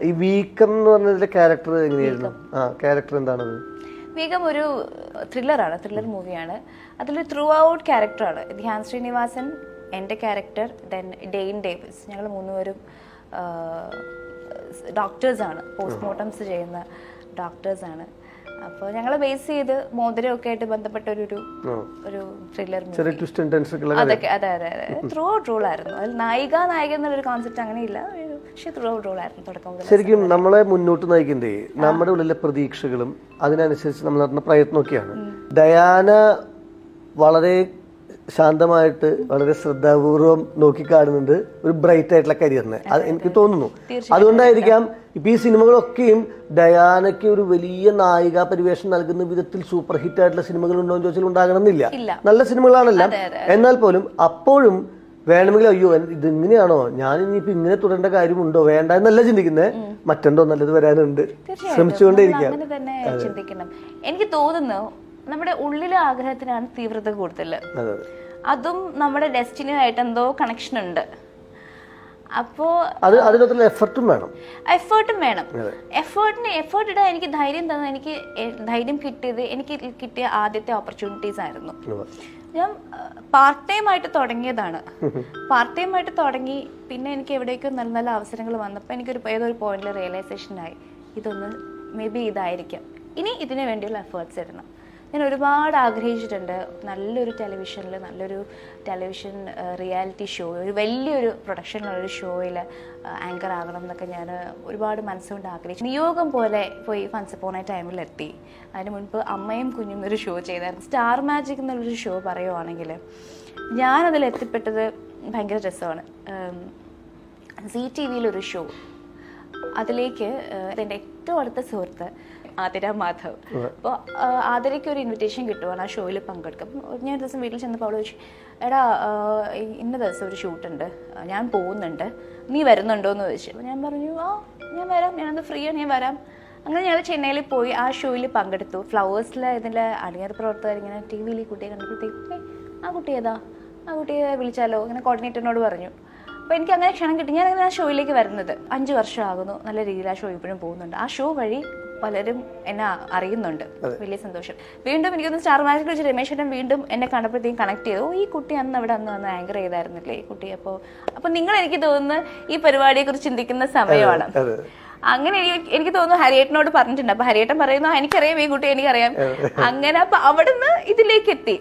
ഈ വീക്കം എന്ന് പറഞ്ഞതിലെ ക്യാരക്ടർ എങ്ങനെയായിരുന്നു? ആ ക്യാരക്ടർ എന്താണത്? വീഗം ഒരു ത്രില്ലറാണ് ത്രില്ലർ മൂവിയാണ് അതിൽ ത്രൂ ഔട്ട് ക്യാരക്ടറാണ് ധ്യാൻ ശ്രീനിവാസൻ എന്റെ ക്യാരക്ടർ ദെൻ ഡെയിൻ ഡേവിസ്. ഞങ്ങൾ മൂന്നുപേരും ഡോക്ടേഴ്സാണ് പോസ്റ്റ്മോർട്ടംസ് ചെയ്യുന്ന ഡോക്ടേഴ്സാണ് അപ്പോൾ ഞങ്ങൾ ബേസ് ചെയ്ത് മോതിരമൊക്കെ ആയിട്ട് ബന്ധപ്പെട്ട ഒരു ഒരു ത്രില്ലർ അതൊക്കെ അതെ അതെ അതെ. ത്രൂ ഔട്ട് റോൾ ആയിരുന്നു. അതിൽ നായിക നായക എന്നുള്ളൊരു കോൺസെപ്റ്റ് അങ്ങനെയില്ല. ഒരു- പക്ഷേ ത്രൂ ഔട്ട് റോൾ ആയിരുന്നു തുടക്കം മുതൽ ശരിക്കും നമ്മളെ മുന്നോട്ട് നയിക്കുന്നതേ നമ്മുടെ ഉള്ളിലെ പ്രതീക്ഷകളും അതിനനുസരിച്ച് നമ്മൾ നടത്തുന്ന പ്രയത്നമൊക്കെയാണ്. ഡയാന വളരെ ശാന്തമായിട്ട് വളരെ ശ്രദ്ധാപൂർവം നോക്കിക്കാണുന്നുണ്ട് ഒരു ബ്രൈറ്റ് ആയിട്ടുള്ള കരിയറിനെ. അത് എനിക്ക് തോന്നുന്നു. അതുകൊണ്ടായിരിക്കാം ഇപ്പൊ ഈ സിനിമകളൊക്കെയും ഡയാനയ്ക്ക് ഒരു വലിയ നായിക പരിവേഷം നൽകുന്ന വിധത്തിൽ സൂപ്പർ ഹിറ്റ് ആയിട്ടുള്ള സിനിമകൾ ഉണ്ടോ എന്ന് ചോദിച്ചാൽ ഉണ്ടാകണമെന്നില്ല. നല്ല സിനിമകളാണെല്ലാം. എന്നാൽ പോലും അപ്പോഴും വേണമെങ്കിൽ അയ്യോ ഇത് ഇതിങ്ങനെയാണോ? ഞാൻ ഇനിയിപ്പോ ഇങ്ങനെ തുടരേണ്ട കാര്യമുണ്ടോ? വേണ്ട എന്നല്ല ചിന്തിക്കുന്നത് മറ്റെന്തോ നല്ലത് വരാനുണ്ട്. ശ്രമിച്ചുകൊണ്ടേയിരിക്കാം ചിന്തിക്കണം. എനിക്ക് തോന്നുന്നു നമ്മുടെ ഉള്ളിലെ ആഗ്രഹത്തിനാണ് തീവ്രത കൂടുതൽ. അതെ. നമ്മുടെ ഡെസ്റ്റിനിയായിട്ട് എന്തോ കണക്ഷൻ ഉണ്ട് അപ്പോ അത് അതിനകത്തുള്ള എഫർട്ടും വേണം. എഫേർട്ടും വേണം. എഫേർട്ടിന് എഫേർട്ട് ഇടാൻ എനിക്ക് ധൈര്യം തന്നെ എനിക്ക് ധൈര്യം കിട്ടിയത് എനിക്ക് കിട്ടിയ ആദ്യത്തെ ഓപ്പർച്യൂണിറ്റീസ് ആയിരുന്നു. ഞാൻ പാർട്ട് ടൈം ആയിട്ട് തുടങ്ങിയതാണ്. പാർട്ട് ടൈം ആയിട്ട് തുടങ്ങി പിന്നെ എനിക്ക് എവിടേക്കും നല്ല നല്ല അവസരങ്ങൾ വന്നപ്പോൾ എനിക്കൊരു ഏതൊരു പോയിന്റിൽ റിയലൈസേഷൻ ആയി. ഇതൊന്ന് മേ ബി ഇതായിരിക്കാം. ഇനി ഇതിനു വേണ്ടിയുള്ള എഫേർട്സ് ഇടണം. ഞാൻ ഒരുപാട് ആഗ്രഹിച്ചിട്ടുണ്ട്. നല്ലൊരു ടെലിവിഷനിൽ നല്ലൊരു ടെലിവിഷൻ റിയാലിറ്റി ഷോ ഒരു വലിയൊരു പ്രൊഡക്ഷനിലുള്ളൊരു ഷോയിൽ ആങ്കർ ആകണം എന്നൊക്കെ ഞാൻ ഒരുപാട് മനസ്സുകൊണ്ട് ആഗ്രഹിച്ചു. നിയോഗം പോലെ പോയി ഫൺസ് പോണ ടൈമിലെത്തി അതിന് മുൻപ് അമ്മയും കുഞ്ഞും ഒരു ഷോ ചെയ്തായിരുന്നു. സ്റ്റാർ മാജിക് എന്നുള്ളൊരു ഷോ പറയുവാണെങ്കിൽ ഞാനതിൽ എത്തിപ്പെട്ടത് ഭയങ്കര രസമാണ്. സി ടി വിയിലൊരു ഷോ അതിലേക്ക് എന്റെ ഏറ്റവും അടുത്ത സുഹൃത്ത് ആതിര മാധവ്. അപ്പോൾ ആതിരയ്ക്ക് ഒരു ഇൻവിറ്റേഷൻ കിട്ടുവാണ് ആ ഷോയിൽ പങ്കെടുക്കും അപ്പം ഞാൻ ഒരു ദിവസം വീട്ടിൽ ചെന്നപ്പോൾ അവൾ ചോദിച്ചു എടാ ഇന്ന ദിവസം ഒരു ഷൂട്ടുണ്ട് ഞാൻ പോകുന്നുണ്ട്. നീ വരുന്നുണ്ടോ? എന്ന് ചോദിച്ചു. അപ്പോൾ ഞാൻ പറഞ്ഞു ആ ഞാൻ വരാം. ഞാനത് ഫ്രീ ആണ് ഞാൻ വരാം. അങ്ങനെ ഞങ്ങൾ ചെന്നൈയിൽ പോയി ആ ഷോയിൽ പങ്കെടുത്തു. ഫ്ലവേഴ്സിലെ ഇതിന്റെ അണിയർ പ്രവർത്തകർ ഇങ്ങനെ ടി വിയിൽ കുട്ടിയെ കണ്ടപ്പോഴത്തേക്ക് "ഏയ്, ആ കുട്ടി ഏതാ? ആ കുട്ടിയെ വിളിച്ചാലോ? ഇങ്ങനെ കോർഡിനേറ്ററിനോട് പറഞ്ഞു. അപ്പോൾ എനിക്ക് അങ്ങനെ ക്ഷണം കിട്ടി. ഞാൻ അങ്ങനെ ആ ഷോയിലേക്ക് വരുന്നത്. അഞ്ച് വർഷമാകുന്നു. നല്ല രീതിയിൽ ആ ഷോ ഇപ്പോഴും പോകുന്നുണ്ട്. ആ ഷോ വഴി പലരും എന്നെ അറിയുന്നുണ്ട്. വലിയ സന്തോഷം. വീണ്ടും എനിക്കൊന്ന് സ്റ്റാർ മാജിക് വെച്ച് രമേശ് ചേട്ടൻ വീണ്ടും എന്നെ കണ്ടപ്പോഴത്തേക്കും കണക്ട് ചെയ്തു. ഓ ഈ കുട്ടി അന്ന് അവിടെ അന്ന് വന്ന് ആങ്കർ ചെയ്തായിരുന്നില്ലേ? ഈ കുട്ടി അപ്പോൾ അപ്പോൾ നിങ്ങൾ എനിക്ക് തോന്നുന്നു ഈ പരിപാടിയെ കുറിച്ച് ചിന്തിക്കുന്ന സമയമാണ്. അങ്ങനെ എനിക്ക് എനിക്ക് തോന്നുന്നു ഹരിയേട്ടനോട് പറഞ്ഞിട്ടുണ്ട്. അപ്പൊ ഹരിയേട്ടൻ പറയുന്നു എനിക്കറിയാം ഈ കുട്ടി എനിക്കറിയാം. അങ്ങനെ അപ്പൊ അവിടുന്ന് ഇതിലേക്ക് എത്തി.